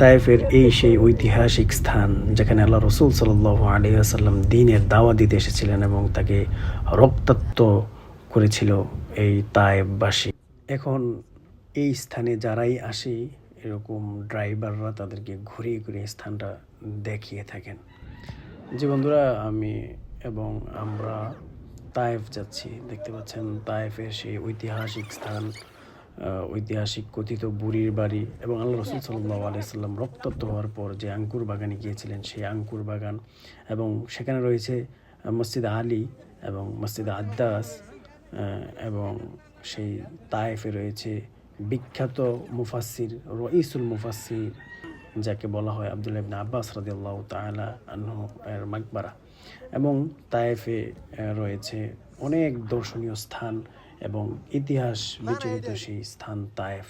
তায়েফের এই সেই ঐতিহাসিক স্থান যেখানে আল্লাহ রসুল সাল্লাহ আলিয়াসাল্লাম দিনের দাওয়া দিতে এসেছিলেন এবং তাকে রক্তাক্ত করেছিল এই তায়েববাসী এখন এই স্থানে যারাই আসে, এরকম ড্রাইভাররা তাদেরকে ঘুরিয়ে ঘুরিয়ে স্থানটা দেখিয়ে থাকেন। জি বন্ধুরা, আমি এবং আমরা তায়েফ যাচ্ছি। দেখতে পাচ্ছেন, তায়েফের সেই ঐতিহাসিক স্থান ঐতিহাসিক কথিত বুড়ির বাড়ি এবং আল্লাহ রসুল সাল্লাহ আলাইসাল্লাম রক্তাক্ত হওয়ার পর যে আঙ্কুর বাগানে গিয়েছিলেন, সেই আঙ্কুর বাগান এবং সেখানে রয়েছে মসজিদ আলী এবং মসজিদ আদ্দাস এবং সেই তায়েফে রয়েছে বিখ্যাত মুফাসির রইসুল মুফাসির যাকে বলা হয় আবদুল্লাহ আব্বাস রাদিয়াল্লাহু তাআলা আনহু, এর মাকবারা। এবং তায়েফে রয়েছে অনেক দর্শনীয় স্থান এবং ইতিহাস বিচলিত সেই স্থান তায়েফ।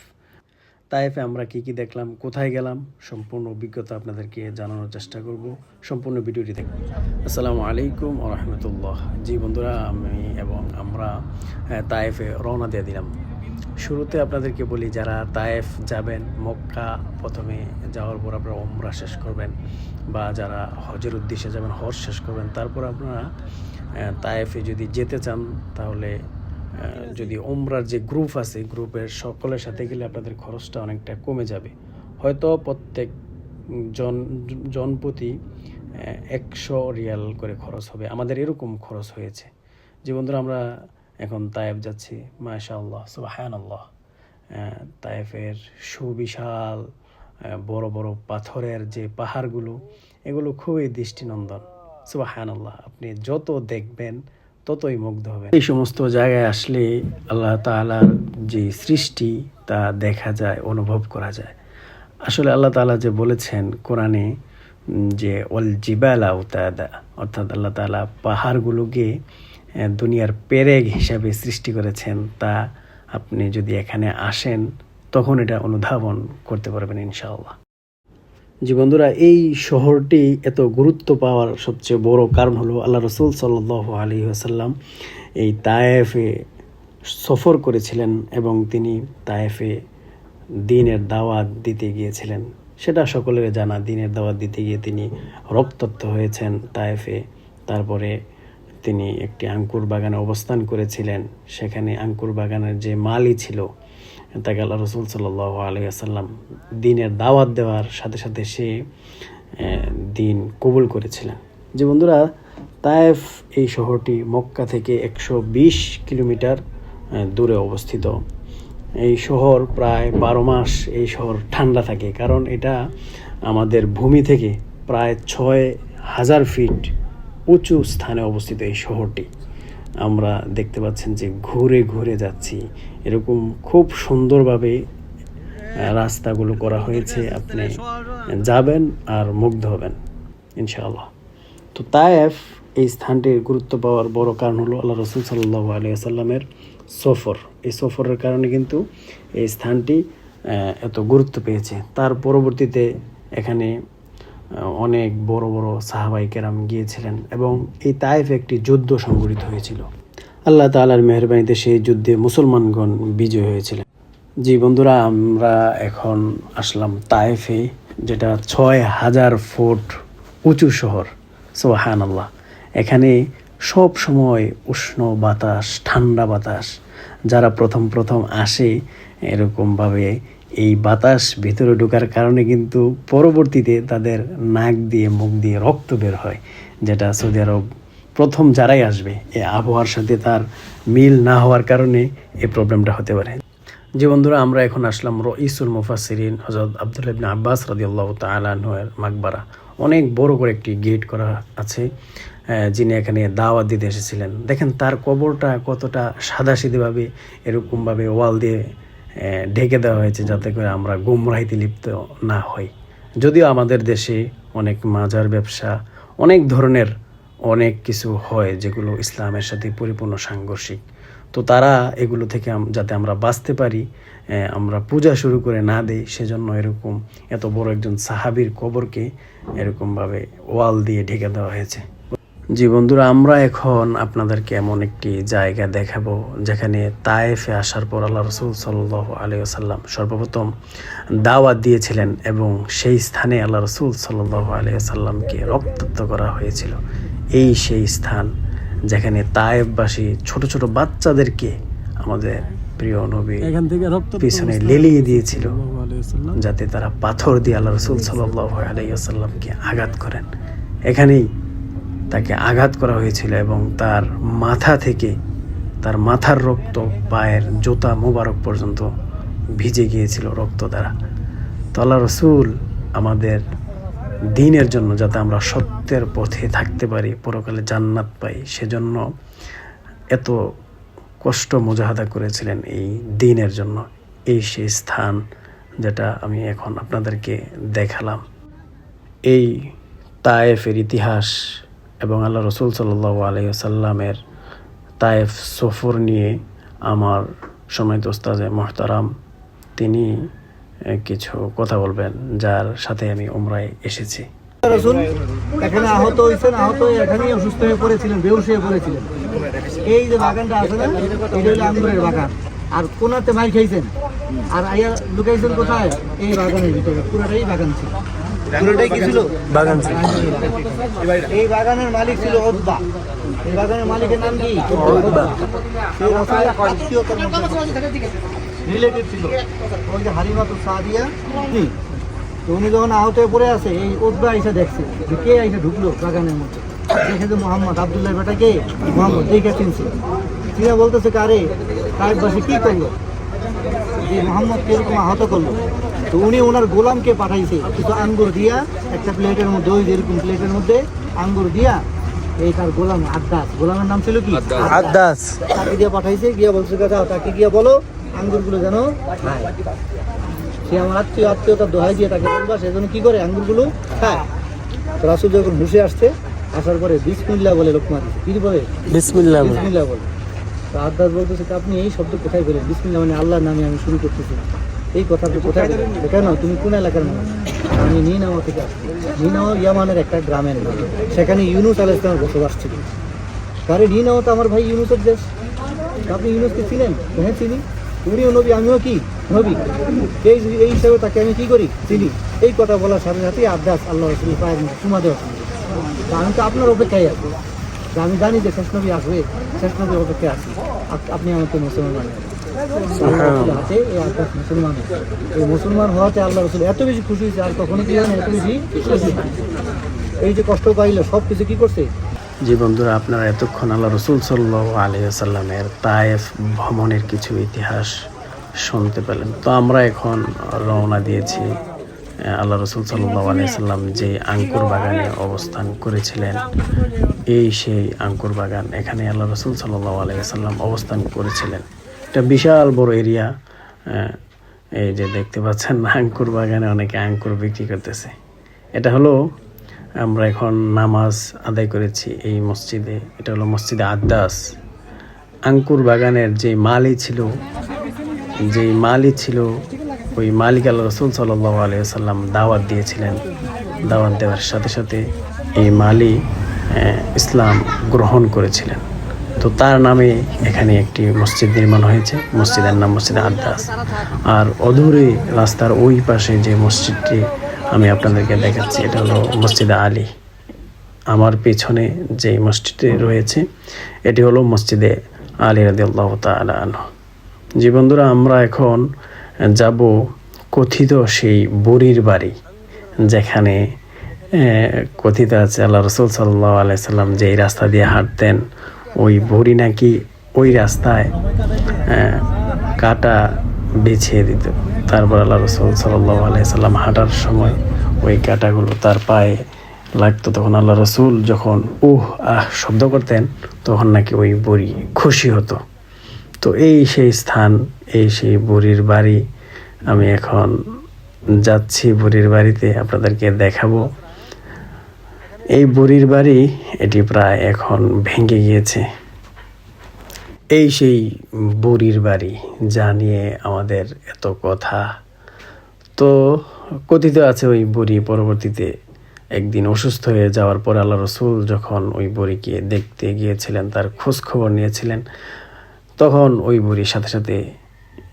তায়েফে আমরা কি কি দেখলাম কোথায় গেলাম সম্পূর্ণ অভিজ্ঞতা আপনাদেরকে জানানোর চেষ্টা করব। সম্পূর্ণ ভিডিওটি দেখুন আসসালামু আলাইকুম রহমতুল্লাহ। জি বন্ধুরা আমি এবং আমরা তায়েফে রওনা দিয়ে দিলাম। শুরুতে আপনাদেরকে বলি, যারা তায়েফ যাবেন, মক্কা প্রথমে যাওয়ার পর আপনারা ওমরা শেষ করবেন বা যারা হজের উদ্দেশ্যে যাবেন, হজ শেষ করবেন, তারপর আপনারা তায়েফে যদি যেতে চান, তাহলে যদি ওমরার যে গ্রুপ আছে, গ্রুপের সকলের সাথে গেলে আপনাদের খরচটা অনেকটা কমে যাবে। হয়তো প্রত্যেক জন, জনপ্রতি একশো রিয়াল করে খরচ হবে। আমাদের এরকম খরচ হয়েছে। যে বন্ধুরা, আমরা এখন তায়েফ যাচ্ছি মাশা আল্লাহ সুবাহান আল্লাহ তায়েফের সুবিশাল বড় বড় পাথরের যে পাহাড়গুলো, এগুলো খুবই দৃষ্টিনন্দন। সুবাহান আল্লাহ আপনি যত দেখবেন, ততই মুগ্ধ হবেন। এই সমস্ত জায়গায় আসলে আল্লাহ তাআলার যে সৃষ্টি, তা দেখা যায়, অনুভব করা যায়। আসলে আল্লাহ তাআলা যে বলেছেন কোরআনে যে অল জিবালা উতাদা, অর্থাৎ আল্লাহ তাআলা পাহাড়গুলোকে দুনিয়ার পেরেগ হিসাবে সৃষ্টি করেছেন, তা আপনি যদি এখানে আসেন, তখন এটা অনুধাবন করতে পারবেন ইনশাআল্লাহ। জি বন্ধুরা, এই শহরটি এত গুরুত্ব পাওয়ার সবচেয়ে বড় কারণ হলো আল্লাহ রসুল সাল্লাহ আলী আসাল্লাম এই তায়েফে সফর করেছিলেন এবং তিনি তায়েফে দিনের দাওয়াত দিতে গিয়েছিলেন। সেটা সকলের জানা, দিনের দাওয়াত দিতে গিয়ে তিনি রক্তাক্ত হয়েছেন তায়েফে। তারপরে তিনি একটি আঙ্কুর বাগানে অবস্থান করেছিলেন। সেখানে আঙ্কুর বাগানের যে মালি ছিল, তাকে আল্লাহ রসুল সাল্লাহ আলিয়াসাল্লাম দিনের দাওয়াত দেওয়ার সাথে সাথে সে দিন কবুল করেছিলেন। যে বন্ধুরা, তায়েফ এই শহরটি মক্কা থেকে একশো বিশ কিলোমিটার দূরে অবস্থিত। এই শহর প্রায় বারো মাস এই শহর ঠান্ডা থাকে, কারণ এটা আমাদের ভূমি থেকে প্রায় ছয় হাজার ফিট উঁচু স্থানে অবস্থিত এই শহরটি। আমরা দেখতে পাচ্ছেন যে ঘুরে ঘুরে যাচ্ছি। এরকম খুব সুন্দরভাবে রাস্তাগুলো করা হয়েছে। আপনি যাবেন আর মুগ্ধ হবেন, ইনশাআল্লাহ। তো তায়েফ এই স্থানটির গুরুত্ব পাওয়ার বড় কারণ হলো আল্লাহ রসুল সাল্লাহ আলিয়াল্লামের সফর। এই সফরের কারণে কিন্তু এই স্থানটি এত গুরুত্ব পেয়েছে। তার পরবর্তীতে এখানে অনেক বড় বড় সাহাবাই কেরাম গিয়েছিলেন এবং এই তায়েফ একটি যুদ্ধ সংঘটিত হয়েছিল। আল্লাহ তালার মেহরবানিতে সেই যুদ্ধে মুসলমানগণ বিজয় হয়েছিলেন। জি বন্ধুরা, আমরা এখন আসলাম তায়েফে, যেটা ছয় হাজার ফুট উঁচু শহর। সোহান আল্লাহ এখানে সব সময় উষ্ণ বাতাস, ঠান্ডা বাতাস। যারা প্রথম প্রথম আসে, এরকমভাবে এই বাতাস ভিতরে ঢোকার কারণে কিন্তু পরবর্তীতে তাদের নাক দিয়ে, মুখ দিয়ে রক্ত বের হয়, যেটা সৌদি আরব প্রথম যারাই আসবে এই আবহাওয়ার সাথে তার মিল না হওয়ার কারণে এই প্রবলেমটা হতে পারে। যে বন্ধুরা, আমরা এখন আসলাম রইসুল মুফাসিরিন হজরত আবদুল্লাহ ইবনে আব্বাস রাদিয়াল্লাহু তাআলা আনহুয়ের মাকবারা। অনেক বড় করে একটি গেট করা আছে যিনি এখানে দাওয়াত দিতে এসেছিলেন। দেখেন তার কবরটা কতটা সাদাসিধেভাবে, এরকমভাবে ওয়াল দিয়ে ঢেকে দেওয়া হয়েছে যাতে করে আমরা গুমরাহিতে লিপ্ত না হই। যদিও আমাদের দেশে অনেক মাজার ব্যবসা, অনেক ধরনের অনেক কিছু হয় যেগুলো ইসলামের সাথে পরিপূর্ণ সাংঘর্ষিক। তো তারা এগুলো থেকে যাতে আমরা বাঁচতে পারি আমরা পূজা শুরু করে না দেই, সেজন্য এরকম এত বড় একজন সাহাবীর কবরকে এরকমভাবে ওয়াল দিয়ে ঢেকে দেওয়া হয়েছে। জি বন্ধুরা আমরা এখন আপনাদেরকে এমন একটি জায়গা দেখাবো যেখানে তায়েফে আসার পর আল্লাহ রসুল সাল্লাহ আলিয়াল্লাম সর্বপ্রথম দাওয়াত দিয়েছিলেন এবং সেই স্থানে আল্লাহ রসুল সাল্লাহ আলিয়াল্লামকে রক্তাক্ত করা হয়েছিল। এই সেই স্থান যেখানে তায়েফবাসী ছোট ছোট বাচ্চাদেরকে আমাদের প্রিয় নবী এখান থেকে রক্ত পিছনে লেলিয়ে দিয়েছিল যাতে তারা পাথর দিয়ে আল্লাহ রসুল সাল্লাহ আলাইসাল্লামকে আঘাত করেন। এখানেই তাকে আঘাত করা হয়েছিল এবং তার মাথা থেকে, তার মাথার রক্ত পায়ের জোতা মোবারক পর্যন্ত ভিজে গিয়েছিল রক্ত দ্বারা। তো আল্লাহ রসুল আমাদের দিনের জন্য যাতে আমরা সত্যের পথে থাকতে পারি, পরকালে জান্নাত পাই, সেজন্য এত কষ্ট মুজাহাদা করেছিলেন এই দিনের জন্য। এই সেই স্থান যেটা আমি এখন আপনাদেরকে দেখালাম। এই তায়েফের ইতিহাস এবং আল্লাহ রসুল সাল্লাহ আলাইসাল্লামের তায়েফ, সফর নিয়ে আমার সময় ওস্তাজে মোহতারাম, তিনি কিছু কথা বলবেন, যার সাথে আমি উমরায় এসেছি। আর কোনাতে মাই খাইছেন আর আইয়া লুকাইছেন কোথায়? এই বাগানের ভিতরে, পুরোটাই বাগান ছিল। পুরোটাই কি ছিল? বাগান ছিল। এই বাগানের মালিক ছিল ওদবা এই বাগানের মালিকের নাম কি? ওদবা সেই রাসূলের আত্মীয়তার রিলেটেড ছিল। ওই যে সাদিয়া। তো উনি যখন আহত হয়ে পড়ে আছে এই ওদবা এসে দেখছে যে কে এসে ঢুকলো বাগানের মধ্যে। দেখে যে মোহাম্মদ আবদুল্লাহ বেটা কে মোহাম্মদ দেখে চিনছে। চিনে বলতেছে কারে কায়েকবাসী কি করল? যে মোহাম্মদকে এরকম আহত করল? তো উনি ওনার গোলামকে পাঠাইছে। কিছু আঙ্গুর দিয়া একটা প্লেটের মধ্যে ওই যে এরকম প্লেটের মধ্যে আঙ্গুর দিয়া এই তার গোলাম আদাস গোলামের নাম ছিল কি? আদাস তাকে দিয়ে পাঠাইছে গিয়া বলছে কাকা তাকে গিয়া বলো আঙ্গুরগুলো যেন খায়। সে আমার আত্মীয় আত্মীয়তার দোহাই দিয়ে তাকে বলবা সেজন্য কি করে? আঙ্গুরগুলো খায়। তো রাসুল যখন হুসে আসছে আসার পরে বিসমিল্লা বলে লোকমা দিছে কি বলে? বিসমিল্লাহ বিসমিল্লা বলে। তো আদাস বলতেছে আপনি এই শব্দ কোথায় বলেন বিসমিল্লা মানে আল্লাহর নামে আমি শুরু করতেছি। এই কথা আপনি কোথায় বলেন কেন? তুমি কোন এলাকার মানুষ? আমি নিনাওয়া থেকে আসছি। নিনাওয়া ইয়ামানের একটা গ্রামের নাম। সেখানে ইউনুস আল ইসলামের বসবাস ছিল। কারণ নিনাওয়া তো আমার ভাই ইউনুসের দেশ। আপনি ইউনুসকে চিনেন? হ্যাঁ চিনি। উনিও নবী আমিও কি? নবী। এই এই হিসাবে তাকে আমি কি করি? চিনি। এই কথা বলার সাথে সাথে আব্দাস আল্লাহ রসুল মধ্যে চুমা দেওয়া তা আমি তো আপনার অপেক্ষায় আছি। তা আমি জানি যে শেষ নবী আসবে শেষ নবীর অপেক্ষায় আছি। আপনি আমাকে মুসলমান হাতে এই মুসলমান। এই মুসলমান হওয়াতে আল্লাহ রসুল এত বেশি খুশি হয়েছে আর কখনো কি হয় না এত বেশি খুশি এই যে কষ্ট পাইলো সব কিছু কি করছে? জি বন্ধুরা আপনারা এতক্ষণ আল্লাহ রসুল সাল্লাহ আলিয়াল্লামের তায়েফ ভ্রমণের কিছু ইতিহাস শুনতে পেলেন। তো আমরা এখন রওনা দিয়েছি আল্লাহ রসুল সাল্লাহ আলিয়াল্লাম যে আঙ্কুর বাগানে অবস্থান করেছিলেন। এই সেই আঙ্কুর বাগান এখানে আল্লাহ রসুল সাল্লাহ আলিয়াল্লাম অবস্থান করেছিলেন। এটা বিশাল বড় এরিয়া এই যে দেখতে পাচ্ছেন আঙ্কুর বাগানে অনেকে আঙ্কুর বিক্রি করতেছে। এটা হলো, আমরা এখন নামাজ আদায় করেছি এই মসজিদে, এটা হলো মসজিদে আদাস আঙ্কুর বাগানের যে মালি ছিল যে মালি ছিল, ওই মালিক আল্লাহ রসুল সাল্লাহ আলিয়াল্লাম দাওয়াত দিয়েছিলেন। দাওয়াত দেওয়ার সাথে সাথে এই মালি ইসলাম গ্রহণ করেছিলেন। তো তার নামে এখানে একটি মসজিদ নির্মাণ হয়েছে, মসজিদের নাম মসজিদ আদাস আর অদূরে রাস্তার ওই পাশে যে মসজিদটি আমি আপনাদেরকে দেখাচ্ছি, এটা হলো মসজিদ আলী। আমার পেছনে যে মসজিদটি রয়েছে, এটি হলো মসজিদে আলী রাদি আল্লাহ তালহ জি বন্ধুরা, আমরা এখন যাব কথিত সেই বুড়ির বাড়ি, যেখানে কথিত আছে, আল্লাহ রসুল সাল্লাহ আলাইসাল্লাম যেই রাস্তা দিয়ে হাঁটতেন, ওই বুড়ি নাকি ওই রাস্তায় কাটা বিছিয়ে দিত। তারপর আল্লাহ রসুল সাল্লাহ আলাইসাল্লাম হাঁটার সময় ওই কাটাগুলো তার পায়ে লাগতো। তখন আল্লাহ রসুল যখন উহ, আহ শব্দ করতেন, তখন নাকি ওই বুড়ি খুশি হতো। তো এই সেই স্থান, এই সেই বুড়ির বাড়ি, আমি এখন যাচ্ছি বুড়ির বাড়িতে, আপনাদেরকে দেখাবো। এই বুড়ির বাড়ি এটি প্রায় এখন ভেঙে গিয়েছে। এই সেই বুড়ির বাড়ি যা নিয়ে আমাদের এত কথা। তো কথিত আছে ওই বুড়ি পরবর্তীতে একদিন অসুস্থ হয়ে যাওয়ার পর আল্লাহ রসুল যখন ওই বুড়িকে দেখতে গিয়েছিলেন, তার খোঁজ খবর নিয়েছিলেন, তখন ওই বুড়ির সাথে সাথে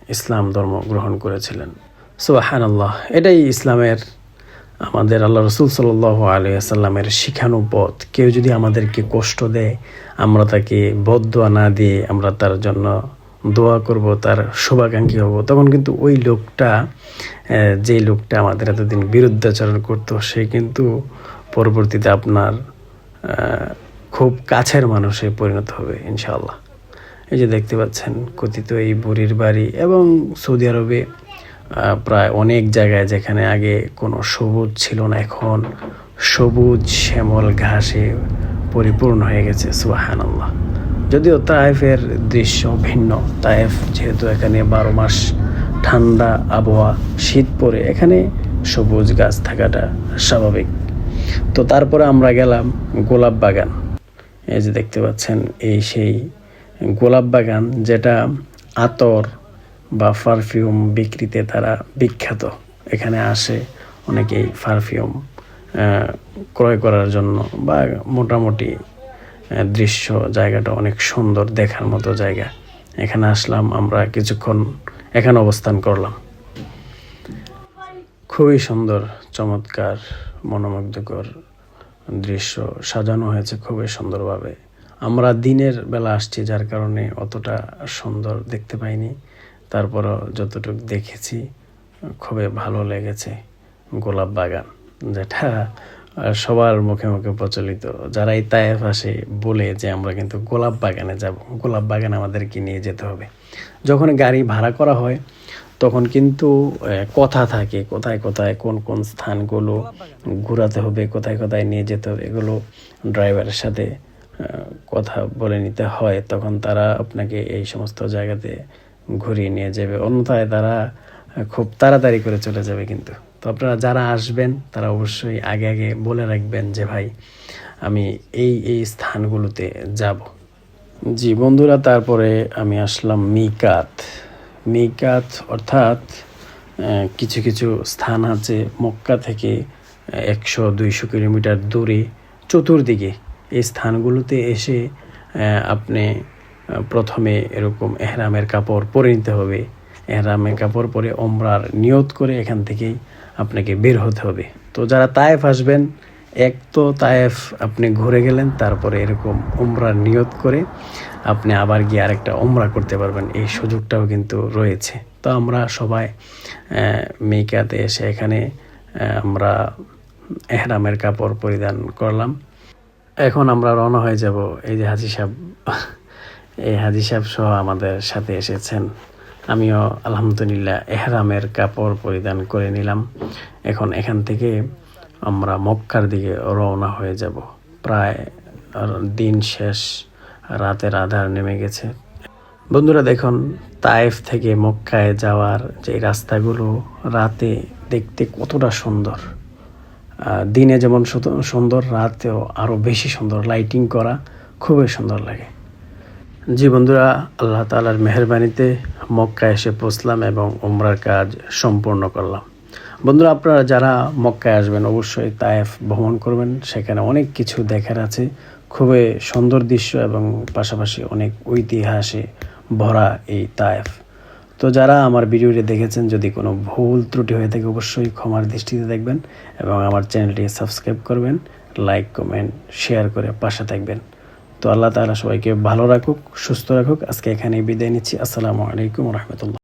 ইসলাম ধর্ম গ্রহণ করেছিলেন। সুবাহান আল্লাহ এটাই ইসলামের আমাদের আল্লাহ রসুল সাল আলিয়াল্লামের শিখানো পথ। কেউ যদি আমাদেরকে কষ্ট দেয়, আমরা তাকে বদোয়া না দিয়ে আমরা তার জন্য দোয়া করব, তার শুভাকাঙ্ক্ষী হব। তখন কিন্তু ওই লোকটা যে লোকটা আমাদের এতদিন বিরুদ্ধাচরণ করতো, সে কিন্তু পরবর্তীতে আপনার খুব কাছের মানুষে পরিণত হবে, ইনশাআল্লাহ। এই যে দেখতে পাচ্ছেন, কথিত এই বুড়ির বাড়ি এবং সৌদি আরবে প্রায় অনেক জায়গায় যেখানে আগে কোনো সবুজ ছিল না, এখন সবুজ শ্যামল ঘাসে পরিপূর্ণ হয়ে গেছে সুবাহান আল্লাহ যদিও তায়েফের দৃশ্য ভিন্ন, তায়েফ যেহেতু এখানে বারো মাস ঠান্ডা আবহাওয়া, শীত পড়ে এখানে সবুজ গাছ থাকাটা স্বাভাবিক। তো তারপরে আমরা গেলাম গোলাপ বাগান। এই যে দেখতে পাচ্ছেন, এই সেই গোলাপ বাগান যেটা আতর বা পারফিউম বিক্রিতে তারা বিখ্যাত। এখানে আসে অনেকেই পারফিউম ক্রয় করার জন্য বা মোটামুটি দৃশ্য জায়গাটা অনেক সুন্দর দেখার মতো জায়গা। এখানে আসলাম আমরা কিছুক্ষণ এখানে অবস্থান করলাম। খুবই সুন্দর, চমৎকার, মনোমুগ্ধকর দৃশ্য সাজানো হয়েছে খুবই সুন্দরভাবে। আমরা দিনের বেলা আসছি, যার কারণে অতটা সুন্দর দেখতে পাইনি। তারপরও যতটুকু দেখেছি, খুবই ভালো লেগেছে গোলাপ বাগান, যেটা সবার মুখে মুখে প্রচলিত। যারা তায়েফ আসে, বলে যে আমরা কিন্তু গোলাপ বাগানে যাব, গোলাপ বাগান আমাদেরকে নিয়ে যেতে হবে। যখন গাড়ি ভাড়া করা হয়, তখন কিন্তু কথা থাকে, কোথায় কোথায় কোন কোন স্থানগুলো ঘোরাতে হবে, কোথায় কোথায় নিয়ে যেতে হবে, এগুলো ড্রাইভারের সাথে কথা বলে নিতে হয়। তখন তারা আপনাকে এই সমস্ত জায়গাতে ঘুরিয়ে নিয়ে যাবে। অন্যথায় তারা খুব তাড়াতাড়ি করে চলে যাবে কিন্তু। তো আপনারা যারা আসবেন, তারা অবশ্যই আগে আগে বলে রাখবেন যে, ভাই, আমি এই এই স্থানগুলোতে যাব। জি, বন্ধুরা, তারপরে আমি আসলাম মিকাত। মিকাত অর্থাৎ কিছু কিছু স্থান আছে মক্কা থেকে একশো, দুইশো কিলোমিটার দূরে। চতুর্দিকে এই স্থানগুলোতে এসে আপনি প্রথমে এরকম এহরামের কাপড় পরে নিতে হবে। এহরামের কাপড় পরে ওমরার নিয়ত করে এখান থেকেই আপনাকে বের হতে হবে। তো যারা তায়েফ আসবেন, এক তো তায়েফ আপনি ঘুরে গেলেন, তারপরে এরকম ওমরার নিয়ত করে আপনি আবার গিয়ে আরেকটা ওমরা করতে পারবেন। এই সুযোগটাও কিন্তু রয়েছে। তো আমরা সবাই মেকাতে এসে এখানে আমরা এহরামের কাপড় পরিধান করলাম। এখন আমরা রওনা হয়ে যাব এই যে হাজি সাহেব। এই হাজি সাহেব সহ আমাদের সাথে এসেছেন। আমিও আলহামদুলিল্লাহ এহরামের কাপড় পরিধান করে নিলাম। এখন এখান থেকে আমরা মক্কার দিকে রওনা হয়ে যাব। প্রায় দিন শেষ, রাতের আধার নেমে গেছে। বন্ধুরা দেখুন, তায়েফ থেকে মক্কায় যাওয়ার যে রাস্তাগুলো রাতে দেখতে কতটা সুন্দর। দিনে যেমন সুন্দর, রাতেও আরও বেশি সুন্দর। লাইটিং করা খুবই সুন্দর লাগে। জি বন্ধুরা, আল্লাহ তালার মেহরবানিতে মক্কা এসে পৌঁছলাম এবং উমরার কাজ সম্পূর্ণ করলাম। বন্ধুরা, আপনারা যারা মক্কায় আসবেন অবশ্যই তায়েফ ভ্রমণ করবেন। সেখানে অনেক কিছু দেখার আছে। খুবই সুন্দর দৃশ্য এবং পাশাপাশি অনেক ঐতিহাসে ভরা এই তায়েফ। তো যারা আমার ভিডিওটি দেখেছেন, যদি কোনো ভুল ত্রুটি হয়ে থাকে, অবশ্যই ক্ষমার দৃষ্টিতে দেখবেন এবং আমার চ্যানেলটি সাবস্ক্রাইব করবেন, লাইক, কমেন্ট, শেয়ার করে পাশে থাকবেন। তো আল্লাহ তালা সবাইকে ভালো রাখুক, সুস্থ রাখুক। আজকে এখানেই বিদায় নিচ্ছি। আসসালামু আলাইকুম রহমতুল্লাহ।